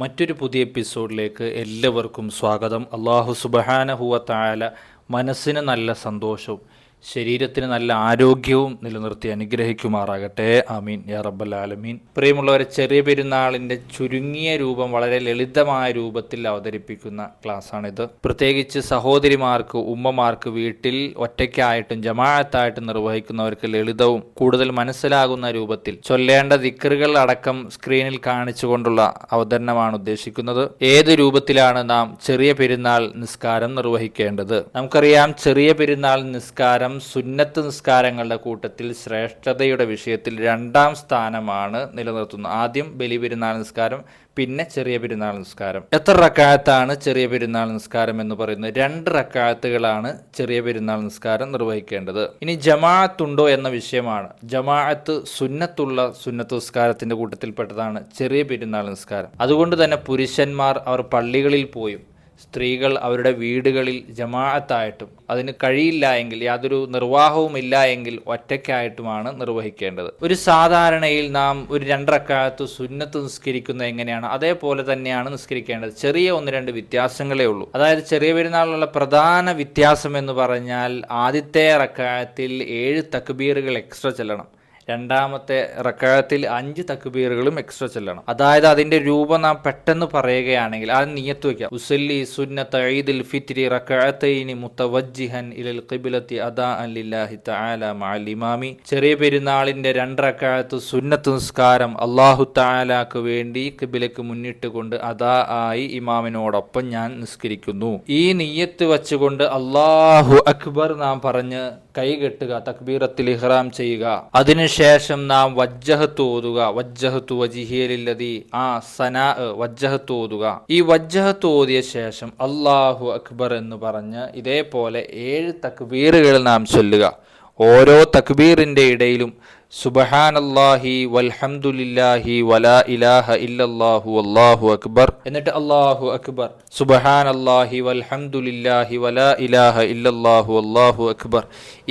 മറ്റൊരു പുതിയ എപ്പിസോഡിലേക്ക് എല്ലാവർക്കും സ്വാഗതം. അള്ളാഹു സുബഹാനഹുവ താല മനസ്സിന് നല്ല സന്തോഷവും ശരീരത്തിന് നല്ല ആരോഗ്യവും നിലനിർത്തി അനുഗ്രഹിക്കുമാറാകട്ടെ. ആമീൻ. യാ റബ്ബൽ ആലമീൻ. പ്രിയമുള്ളവരെ ചെറിയ പെരുന്നാളിന്റെ ചുരുങ്ങിയ രൂപം വളരെ ലളിതമായ രൂപത്തിൽ അവതരിപ്പിക്കുന്ന ക്ലാസ്സാണിത്. പ്രത്യേകിച്ച് സഹോദരിമാർക്ക് ഉമ്മമാർക്ക് വീട്ടിൽ ഒറ്റയ്ക്കായിട്ടും ജമാഅത്തായിട്ടും നിർവഹിക്കുന്നവർക്ക് ലളിതവും കൂടുതൽ മനസ്സിലാകുന്ന രൂപത്തിൽ ചൊല്ലേണ്ട ദിക്കറുകൾ അടക്കം സ്ക്രീനിൽ കാണിച്ചുകൊണ്ടുള്ള അവതരണമാണ് ഉദ്ദേശിക്കുന്നത്. ഏത് രൂപത്തിലാണ് നാം ചെറിയ പെരുന്നാൾ നിസ്കാരം നിർവഹിക്കേണ്ടത്? നമുക്കറിയാം ചെറിയ പെരുന്നാൾ നിസ്കാരം സുന്നത്ത് നിസ്കാരങ്ങളുടെ കൂട്ടത്തിൽ ശ്രേഷ്ഠതയുടെ വിഷയത്തിൽ രണ്ടാം സ്ഥാനമാണ് നിലനിർത്തുന്നത്. ആദ്യം ബലി പെരുന്നാൾ നിസ്കാരം പിന്നെ ചെറിയ പെരുന്നാൾ നിസ്കാരം. എത്ര റക്കായത്താണ് ചെറിയ പെരുന്നാൾ നിസ്കാരം എന്ന് പറയുന്നത്? രണ്ട് റക്കായത്തുകളാണ് ചെറിയ പെരുന്നാൾ നിസ്കാരം നിർവഹിക്കേണ്ടത്. ഇനി ജമാഅത്തുണ്ടോ എന്ന വിഷയമാണ്. ജമാഅത്ത് സുന്നത്തുള്ള സുന്നത്ത് നിസ്കാരത്തിന്റെ കൂട്ടത്തിൽപ്പെട്ടതാണ് ചെറിയ പെരുന്നാൾ നിസ്കാരം. അതുകൊണ്ട് തന്നെ പുരുഷന്മാർ അവർ പള്ളികളിൽ പോയും. സ്ത്രീകൾ അവരുടെ വീടുകളിൽ ജമാഅത്തായിട്ടും അതിന് കഴിയില്ല എങ്കിൽ യാതൊരു നിർവാഹവും ഇല്ല എങ്കിൽ ഒറ്റയ്ക്കായിട്ടുമാണ് നിർവഹിക്കേണ്ടത്. ഒരു സാധാരണയിൽ നാം ഒരു രണ്ടരക്കാലത്ത് സുന്നത്ത് നിസ്കരിക്കുന്നത് എങ്ങനെയാണ്? അതേപോലെ തന്നെയാണ് നിസ്കരിക്കേണ്ടത്. ചെറിയ ഒന്ന് രണ്ട് വ്യത്യാസങ്ങളേ ഉള്ളൂ. അതായത് ചെറിയ പെരുന്നാളിലുള്ള പ്രധാന വ്യത്യാസം എന്ന് പറഞ്ഞാൽ ആദ്യത്തെ റക്കായത്തിൽ ഏഴ് തക്ബീറുകൾ എക്സ്ട്രാ ചെല്ലണം. രണ്ടാമത്തെ റക്കാഴത്തിൽ അഞ്ച് തക്ബീറുകളും എക്സ്ട്രാ ചെല്ലണം. അതായത് അതിന്റെ രൂപം നാം പെട്ടെന്ന് പറയുകയാണെങ്കിൽ ആ നിയത്ത് വയ്ക്കാം ഉസല്ലി സുന്നത്ത് ഈദുൽ ഫിത്രി റക്കാഴത്തൈനി മുത്തവജ്ജിഹൻ ഇലൽ ഖിബിലത്തി അദാ ലില്ലാഹി തആല മഅൽ ഇമാമി. ചെറിയ പെരുന്നാളിന്റെ രണ്ട് റക്കാഴത്ത് സുന്നത്ത് നിസ്കാരം അള്ളാഹു തആലാക്ക് വേണ്ടി ഖിബിലക്ക് മുന്നിട്ട് കൊണ്ട് അദാ ആയി ഇമാമിനോടൊപ്പം ഞാൻ നിസ്കരിക്കുന്നു. ഈ നിയ്യത്ത് വച്ചുകൊണ്ട് അള്ളാഹു അക്ബർ നാം പറഞ്ഞ് കൈകെട്ടുക തക്ബീറത്തിൽ ഇഹ്റാം ചെയ്യുക. അതിനുശേഷം നാം വജ്ജഹത്ത് ഓതുക. വജ്ജഹത്തു വജിഹിയലില്ലതി ആ സനാ വജ്ജഹത്ത് ഓതുക. ഈ വജ്ജഹത്ത് ഓതിയ ശേഷം അള്ളാഹു അക്ബർ എന്ന് പറഞ്ഞ് ഇതേപോലെ ഏഴ് തക്ബീറുകൾ നാം ചൊല്ലുക. ഓരോ തക്ബീറിന്റെ ഇടയിലും സുബഹാനല്ലാഹി വൽഹംദുലില്ലാഹി വലാ ഇലാഹ ഇല്ലല്ലാഹു അല്ലാഹു അക്ബർ. എന്നിട്ട് അല്ലാഹു അക്ബർ. സുബഹാനല്ലാഹി വൽഹംദുലില്ലാഹി വലാ ഇലാഹ ഇല്ലല്ലാഹു അല്ലാഹു അക്ബർ.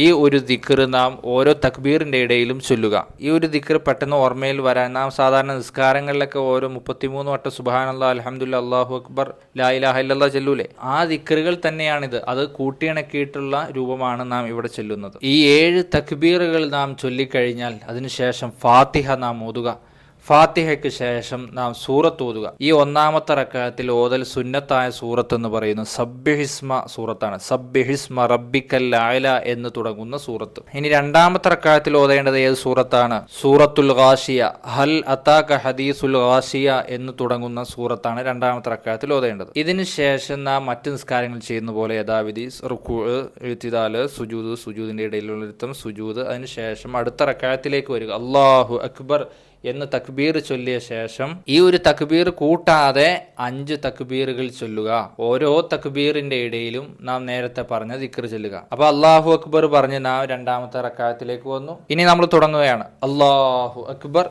ഈ ഒരു ദിക്ർ നാം ഓരോ തക്ബീറിന്റെ ഇടയിലും ചൊല്ലുക. ഈ ഒരു ദിക്ർ പെട്ടെന്ന് ഓർമ്മയിൽ വരാൻ നാം സാധാരണ നിസ്കാരങ്ങളിലൊക്കെ ഓരോ മുപ്പത്തിമൂന്ന് വട്ടം സുബഹാനല്ലാ അലഹമുല്ല അല്ലാഹു അക്ബർ ലാ ഇലാഹ ഇല്ലല്ലാ ചൊല്ലൂലേ? ആ ദിക്റുകൾ തന്നെയാണിത്. അത് കൂട്ടിയിണക്കിയിട്ടുള്ള രൂപമാണ് നാം ഇവിടെ ചൊല്ലുന്നത്. ഈ ഏഴ് തക്ബീറുകൾ നാം ചൊല്ലിക്കഴിഞ്ഞാൽ അതിനുശേഷം ഫാത്തിഹ നാം ഓതുക. ഫാത്തിഹയ്ക്ക് ശേഷം നാം സൂറത്ത് ഓതുക. ഈ ഒന്നാമത്തെ റക്കായത്തിൽ ഓതൽ സുന്നത്തായ സൂറത്ത് എന്ന് പറയുന്നു സബ്യഹിസ്മ സൂറത്താണ്. സബ്യഹിസ്മ റബ്ബിക്കൽ ആയല എന്ന് തുടങ്ങുന്ന സൂറത്ത്. ഇനി രണ്ടാമത്തെ റക്കായത്തിൽ ഓതേണ്ടത് ഏത് സൂറത്താണ്? സൂറത്തുൽ ഗാഷിയ. ഹൽ അത്താക ഹദീസുൽ ഗാഷിയ എന്ന് തുടങ്ങുന്ന സൂറത്താണ് രണ്ടാമത്തെ റക്കായത്തിൽ ഓതേണ്ടത്. ഇതിന് ശേഷം നാം മറ്റു നിസ്കാരങ്ങൾ ചെയ്യുന്ന പോലെ യഥാവിധി റുക്കു എഴുത്തിതാൽ സുജൂദ് സുജൂദിന്റെ ഇടയിലുള്ള ഒരുത്തം സുജൂദ്. അതിനുശേഷം അടുത്ത റക്കായത്തിലേക്ക് വരിക. അള്ളാഹു അക്ബർ എന്ന് തക്ബീർ ചൊല്ലിയ ശേഷം ഈ ഒരു തക്ബീർ കൂട്ടാതെ അഞ്ച് തക്ബീറുകൾ ചൊല്ലുക. ഓരോ തക്ബീറിന്റെ ഇടയിലും നാം നേരത്തെ പറഞ്ഞ ദിക്ർ ചൊല്ലുക. അപ്പൊ അള്ളാഹു അക്ബർ പറഞ്ഞ് നാം രണ്ടാമത്തെ റക്കായത്തിലേക്ക് വന്നു. ഇനി നമ്മൾ തുടങ്ങുകയാണ്. അള്ളാഹു അക്ബർ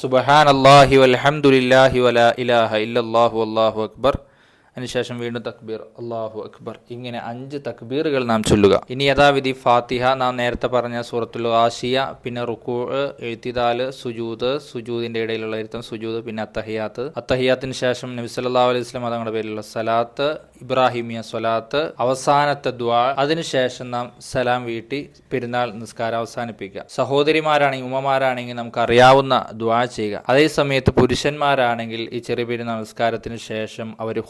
സുബഹാൻ അള്ളാഹി വൽഹംദുലില്ലാഹി വലാ ഇലാഹ ഇല്ലല്ലാഹു അല്ലാഹു അക്ബർ. അതിനുശേഷം വീണ്ടും തക്ബീർ. അള്ളാഹു അക്ബർ. ഇങ്ങനെ അഞ്ച് തക്ബീറുകൾ നാം ചൊല്ലുക. ഇനി യഥാവിധി ഫാത്തിഹ നാം നേരത്തെ പറഞ്ഞ സൂറത്തുൽ ആശിയ പിന്നെ റുക്കൂ എഴുത്തിദാൽ സുജൂദ് സുജൂദിന്റെ ഇടയിലുള്ള ഇരുത്തം സുജൂദ് പിന്നെ അത്തഹിയാത്ത്. അത്തഹിയാത്തിന് ശേഷം നബി സല്ലല്ലാഹു അലൈഹി വസല്ലം അതങ്ങളുടെ പേരിലുള്ള സലാത്ത് ഇബ്രാഹിമിയ സ്വലാത്ത് അവസാനത്തെ ദ്വാ. അതിനുശേഷം നാം സലാം വീട്ടി പെരുന്നാൾ നിസ്കാരം അവസാനിപ്പിക്കുക. സഹോദരിമാരാണെങ്കിൽ ഉമ്മമാരാണെങ്കിൽ നമുക്ക് അറിയാവുന്ന ദ്വാ ചെയ്യുക. അതേ സമയത്ത് പുരുഷന്മാരാണെങ്കിൽ ഈ ചെറിയ പെരുന്നാൾ നിസ്കാരത്തിന് ശേഷം അവർ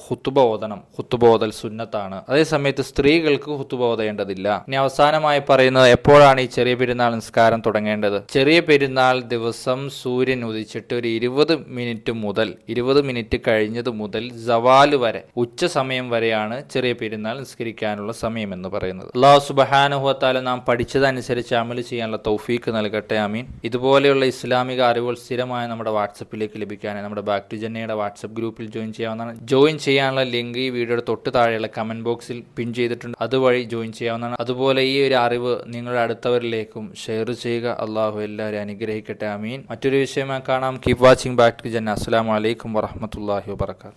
ഹുത്തുബ ഓതണം സുന്നത്താണ്. അതേസമയത്ത് സ്ത്രീകൾക്ക് ഹുത്തുബ ഓതേണ്ടതില്ല. ഇനി അവസാനമായി പറയുന്നത് എപ്പോഴാണ് ഈ ചെറിയ പെരുന്നാൾ നിസ്കാരം തുടങ്ങേണ്ടത്? ചെറിയ പെരുന്നാൾ ദിവസം സൂര്യൻ ഉദിച്ചിട്ട് ഒരു ഇരുപത് മിനിറ്റ് മുതൽ ഇരുപത് മിനിറ്റ് കഴിഞ്ഞത് മുതൽ സവാൽ വരെ ഉച്ച സമയം വരെയാണ് ചെറിയ പെരുന്നാൾ നിസ്കരിക്കാനുള്ള സമയം എന്ന് പറയുന്നത് അള്ളാഹു സുബഹാനുഹത്താല നാം പഠിച്ചതനുസരിച്ച് അമൽ ചെയ്യാനുള്ള തൗഫീക്ക് നൽകട്ടെ അമീൻ ഇതുപോലെയുള്ള ഇസ്ലാമിക അറിവുകൾ സ്ഥിരമായി നമ്മുടെ വാട്സപ്പിലേക്ക് ലഭിക്കാനായി നമ്മുടെ ബാക്ക് ടു ജന്നയുടെ വാട്സപ്പ് ഗ്രൂപ്പിൽ ജോയിൻ ചെയ്യാവുന്നതാണ്. ജോയിൻ ചെയ്യാനുള്ള ലിങ്ക് ഈ വീഡിയോയുടെ തൊട്ട് താഴെയുള്ള കമന്റ് ബോക്സിൽ പിൻ ചെയ്തിട്ടുണ്ട്. അതുവഴി ജോയിൻ ചെയ്യാവുന്നതാണ്. അതുപോലെ ഈ ഒരു അറിവ് നിങ്ങളുടെ അടുത്തവരിലേക്കും ഷെയർ ചെയ്യുക. അള്ളാഹു എല്ലാവരും അനുഗ്രഹിക്കട്ടെ. അമീൻ മറ്റൊരു വിഷയമായി കാണാം. കീപ് വാച്ചിങ് ബാക്ക് ടു ജന്ന അസ്സാം വറഹമത്തല്ലാഹി വാബർക്കാത്തു